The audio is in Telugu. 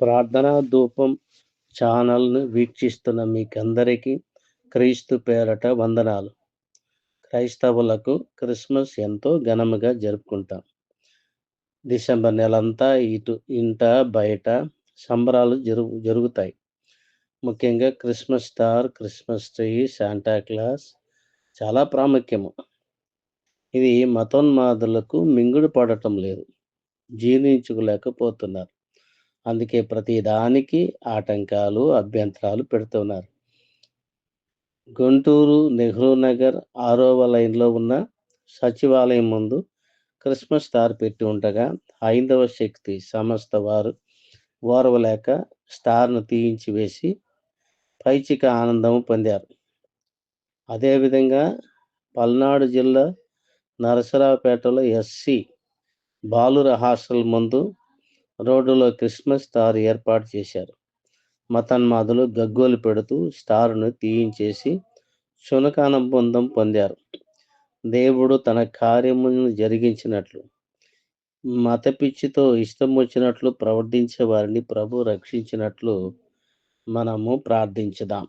ప్రార్థనా ధూపం ఛానల్‌ను వీక్షిస్తున్న మీకందరికీ క్రీస్తు పేరట వందనాలు. క్రైస్తవులకు క్రిస్మస్ ఎంతో ఘనముగా జరుపుకుంటాం. డిసెంబర్ నెలంతా ఇటు ఇంట, బయట సంబరాలు జరుగు జరుగుతాయి. ముఖ్యంగా Christmas star, Christmas tree, Santa Claus చాలా ప్రాముఖ్యము. ఇది మతోన్మాదులకు మింగుడు పడటం లేదు. జీర్ణించుకోలేకపోతున్నారు. అందుకే ప్రతి దానికి ఆటంకాలు, అభ్యంతరాలు పెడుతున్నారు. గుంటూరు నెహ్రూ నగర్ ఆరవ లైన్‌లో ఉన్న సచివాలయం ముందు క్రిస్మస్ స్టార్ పెట్టి ఉండగా హైందవ శక్తి సంస్థ వారు ఓర్వలేక స్టార్‌ను తీయించి వేసి పైచిక ఆనందం పొందారు. అదేవిధంగా పల్నాడు జిల్లా నరసరావుపేటలో ఎస్‌సి బాలుర హాస్టల్ ముందు రోడ్డులో క్రిస్మస్ స్టార్ ఏర్పాటు చేశారు. మతన్మాదులు గగ్గోలు పెడుతూ స్టార్‌ను తీయించేసి శునకానందం పొందారు. దేవుడు తన కార్యమును జరిగించినట్లు, మత పిచ్చితో ఇష్టమొచ్చినట్లు ప్రవర్తించే వారిని ప్రభు రక్షించినట్లు మనము ప్రార్థించుదాం.